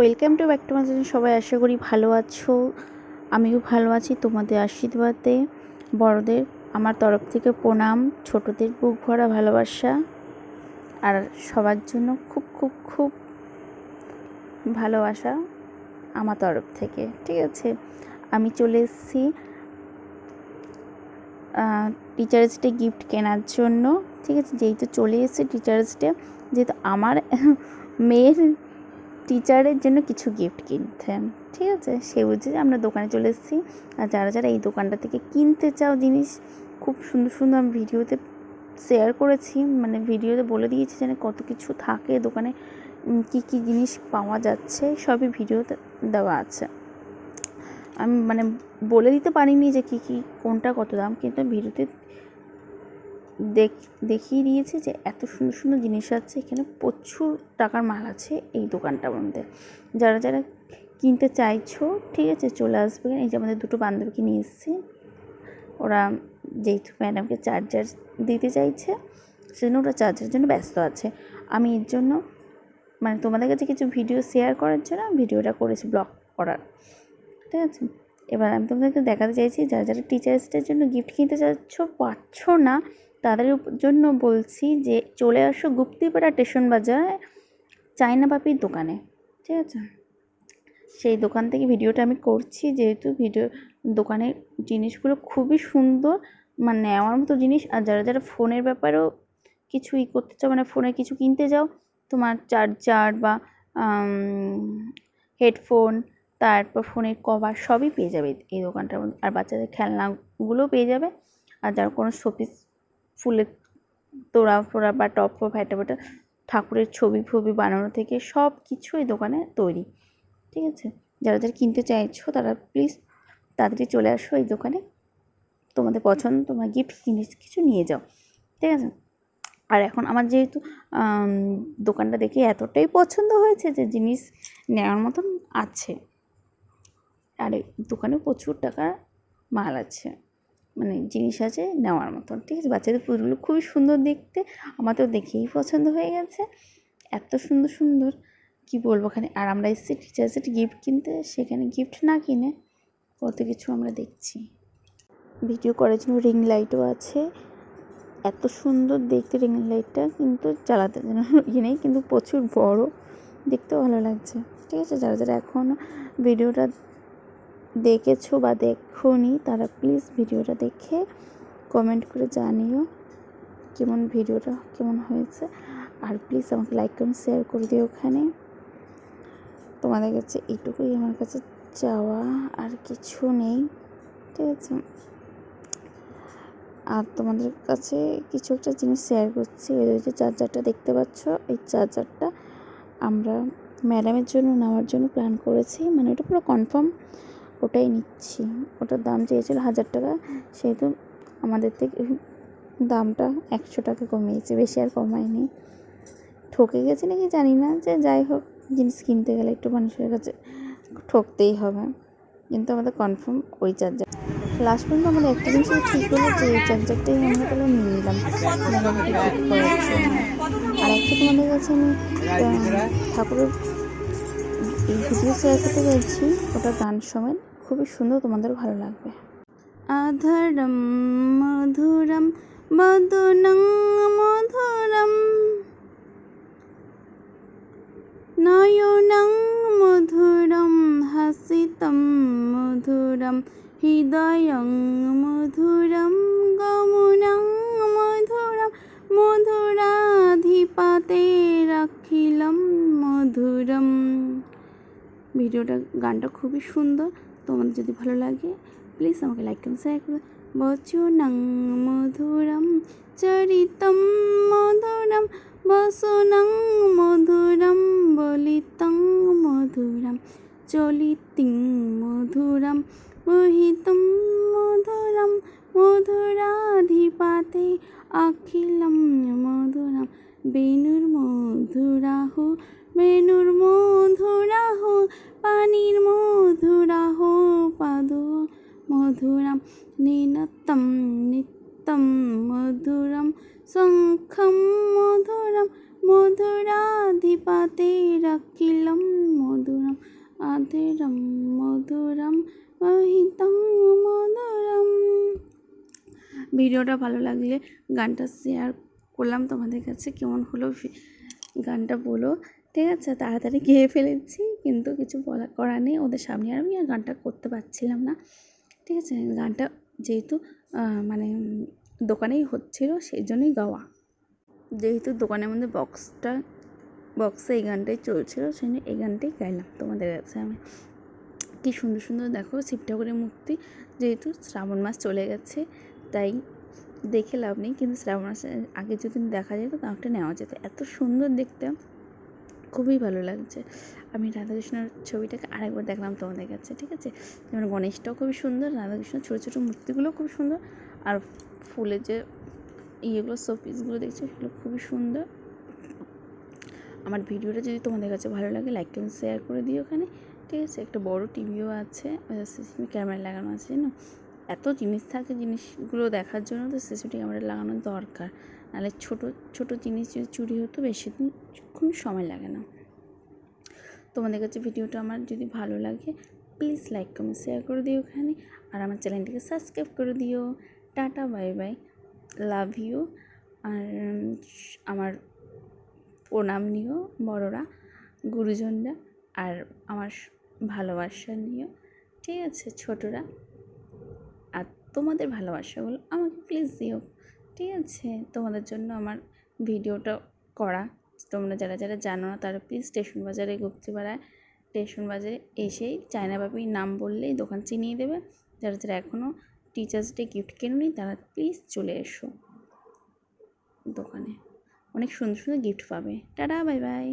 Welcome to back to my সবাই আশা করি ভালো আছো। আমিও ভালো আছি তোমাদের আশীর্বাদে। বড়দের আমার তরফ থেকে প্রণাম, ছোটদের বুক ভরা ভালোবাসা, আর সবার জন্য খুব খুব খুব ভালোবাসা আমার তরফ থেকে, ঠিক আছে? আমি চলে এসেছি টিচার্স ডে গিফট কেনার জন্য, ঠিক আছে? যেহেতু চলে এসেছি টিচার্স ডে যেহেতু আমার মেয়ের টিচারের জন্য কিছু গিফট কিনতে। ঠিক আছে? সে বুঝে আমরা দোকানে চলে এসেছি। আর যারা যারা এই দোকানটা থেকে কিনতে চাও জিনিস, খুব সুন্দর সুন্দর আমি ভিডিওতে শেয়ার করেছি। মানে ভিডিওতে বলে দিয়েছি যেন কত কিছু থাকে দোকানে কী কী জিনিস পাওয়া যাচ্ছে, সবই ভিডিওতে দেওয়া আছে। আমি মানে বলে দিতে পারিনি যে কী কী, কোনটা কত দাম, কিন্তু ভিডিওতে দেখিয়ে দিয়েছে যে এত সুন্দর সুন্দর জিনিস আছে, এখানে প্রচুর টাকার মাল আছে এই দোকানটার মধ্যে। যারা যারা কিনতে চাইছো, ঠিক আছে, চলে আসবে। এই যে আমাদের দুটো বান্ধবীকে নিয়ে এসেছি। ওরা যেহেতু ম্যাডামকে চার্জার দিতে চাইছে, সেজন্য ওরা চার্জারের জন্য ব্যস্ত আছে। আমি এর জন্য মানে তোমাদের কাছে কিছু ভিডিও শেয়ার করার জন্য ভিডিওটা করেছি ব্লগ করার। ঠিক আছে? এবার আমি তোমাদেরকে দেখাতে চাইছি, যারা যারা টিচার্সদের জন্য গিফট কিনতে চাচ্ছ, পাচ্ছ না, তাদের জন্য বলছি যে চলে আসো গুপ্তিপাড়া স্টেশন বাজার, চায়না পাপির দোকানে। ঠিক আছে? সেই দোকান থেকে ভিডিওটা আমি করছি, যেহেতু ভিডিও, দোকানের জিনিসগুলো খুবই সুন্দর মানে নেওয়ার মতো জিনিস, আর যারা যারা ফোনের ব্যাপারেও কিছু ই করতে চাও মানে ফোনে কিছু কিনতে যাও, তোমার চার্জার বা হেডফোন তারপর ফোনের কভার সবই পেয়ে যাবে এই দোকানটার মধ্যে। আর বাচ্চাদের খেলনাগুলোও পেয়ে যাবে। আর যার কোনো শোপিস ফুলের তোড়া ফোড়া বা টপ ফপ ফ্যাটা ফ্যাটা ঠাকুরের ছবি ফবি বানানো থেকে সব কিছু এই দোকানে তৈরি। ঠিক আছে? যারা যারা কিনতে চাইছো তারা প্লিজ তাড়াতাড়ি চলে আসো এই দোকানে। তোমাদের পছন্দ, তোমার গিফট জিনিস কিছু নিয়ে যাও। ঠিক আছে? আর এখন আমার যেহেতু দোকানটা দেখে এতটাই পছন্দ হয়েছে যে জিনিস নেওয়ার মতন আছে। আর দোকানে প্রচুর টাকা মাল আছে। মানে জিনিস আছে নেওয়ার মতন, ঠিক আছে? বাচ্চাদের ফুলগুলো খুবই সুন্দর দেখতে, আমার তো দেখেই পছন্দ হয়ে গেছে। এত সুন্দর সুন্দর, কি বলব ওখানে? আর আমরা এসেছি টিচার্সের গিফট কিনতে, সেখানে গিফট না কিনে কত কিছু আমরা দেখছি। ভিডিও করার জন্য রিং লাইটও আছে। এত সুন্দর দেখতে রিং লাইটটা কিন্তু চালাতে ইয়ে নেই, কিন্তু প্রচুর বড়। দেখতেও ভালো লাগছে। ঠিক আছে? যারা যারা এখনও ভিডিওটা দেখেছ বা দেখোনি, তারা প্লিজ ভিডিওটা দেখে কমেন্ট করে জানিও কেমন ভিডিওটা, কেমন হয়েছে। আর প্লিজ আমাকে লাইক কমেন্ট শেয়ার করে দিও ওখানে। তোমাদের কাছে এইটুকুই আমার কাছে চাওয়া, আর কিছু নেই, ঠিক আছে? আর তোমাদের কাছে কিছু একটা জিনিস শেয়ার করছি, ওই যে চার্জারটা দেখতে পাচ্ছ, এই চার্জারটা আমরা ম্যাডামের জন্য নেওয়ার জন্য প্ল্যান করেছি মানে ওটা পুরো কনফার্ম ওটাই নিচ্ছি। ওটার দাম চেয়েছিল হাজার টাকা, সেহেতু আমাদের থেকে দামটা একশো টাকা কমিয়েছে, বেশি আর কমায়নি। ঠকে গেছে নাকি জানি না, যে যাই হোক, জিনিস কিনতে গেলে একটু মানুষের কাছে ঠকতেই হবে। কিন্তু আমাদের কনফার্ম ওই চার্জার লাস্ট পর্যন্ত আমাদের একটা জিনিস ঠিক হলো যে এই চার্জারটাই আমরা তাহলে নিয়ে নিলাম। আর একটা তোমাদের কাছে আমি ঠাকুরের এই ভিডিও শেয়ার করতে চাইছি, ওটা গান সময় খুবই সুন্দর, তোমাদের ভালো লাগবে। আধারম মধুরম বদনং মধুরম। নয়নং মধুরম, হাসিতম মধুরম। হৃদয়ং মধুরম, গমনং মধুরম। মধুরাধিপাতে রাখিলম মধুরম। ভিডিওটা, গানটা খুবই সুন্দর। তোমাদের যদি ভালো লাগে প্লিজ আমাকে লাইক কমেন্ট শেয়ার করো বচনং মধুরম, চরিতম মধুরম বসনং মধুরম বলিতং মধুরম চলিতিং মধুরম, মোহিতম মধুরম, মধুরাধিপাতে অখিলম মধুরম বেনুর মধুরাহ বেনুর মধুরাহ, পানির মধুরাহ, পাদ মধুরাম নিনতম নিত্যম মধুরম, শঙ্খম মধুরম মধুরাধিপাতে রাখিলম মধুরম মধুরম মধুরম মহিতং মধুরম। ভিডিওটা ভালো লাগলে গানটা শেয়ার করলাম তোমাদের কাছে, কেমন হলো গানটা বলো। ঠিক আছে, তাড়াতাড়ি গিয়ে ফেলেছি। কিন্তু কিছু বলা করা নেই, ওদের সামনে আর আমি আর গানটা করতে পারছিলাম না। ঠিক আছে, গানটা যেহেতু মানে দোকানেই হচ্ছিল, সেই জন্যই গাওয়া। যেহেতু দোকানের মধ্যে বক্সটা, বক্সে এই গানটাই চলছিল, সেই জন্য এই গানটাই গাইলাম তোমাদের কাছে আমি। কী সুন্দর সুন্দর দেখো শিব ঠাকুরের মূর্তি, যেহেতু শ্রাবণ মাস চলে গেছে, তাই দেখে লাভ নেই। কিন্তু শ্রাবণ মাসের আগে যদি দেখা যেত, তাহলে নেওয়া যেত। এত সুন্দর দেখতে। খুবই ভালো লাগছে। আমি রাধাকৃষ্ণর ছবিটাকে আরেকবার দেখলাম তোমাদের কাছে, ঠিক আছে? যেমন গণেশটাও খুবই সুন্দর রাধাকৃষ্ণর ছোটো ছোটো মূর্তিগুলো খুব সুন্দর, আর ফুলের যে ইয়েগুলো শোপিসগুলো দেখছ, সেগুলো খুবই সুন্দর। আমার ভিডিওটা যদি তোমাদের কাছে ভালো লাগে লাইক কমেন্ট শেয়ার করে দিও ওখানে, ঠিক আছে? একটা বড় টিভিও আছে ক্যামেরা লাগানো আছে, জানো? এত জিনিস থাকে জিনিসগুলো দেখার জন্য তো সিসিটিভি ক্যামেরা লাগানো দরকার। নাহলে ছোটো ছোটো জিনিস যদি চুরি হতো বেশি দিন সময় লাগে না। তোমাদের কাছে ভিডিওটা আমার যদি ভালো লাগে প্লিজ লাইক কমেন্ট শেয়ার করে দিও ওখানে আর আমার চ্যানেলটিকে সাবস্ক্রাইব করে দিও। Tata bye bye love you আর আমার প্রণাম নিও, বড়রা, গুরুজনরা। আর আমার ভালোবাসা নিও। ঠিক আছে, ছোটরা। তোমাদের ভালোবাসাগুলো আমাকে প্লিজ দিও। ঠিক আছে? তোমাদের জন্য আমার ভিডিওটা করা। তোমরা যারা যারা জানো না, তারা প্লিজ স্টেশন বাজারে গুপ্তিপাড়ায় স্টেশন বাজারে এসেই চায়না বাপির নাম বললেই দোকান চিনিয়ে দেবে। যারা যারা এখনও টিচার্স ডে গিফট কেননি, তারা প্লিজ চলে এসো দোকানে। অনেক সুন্দর সুন্দর গিফট পাবে। Tata bye by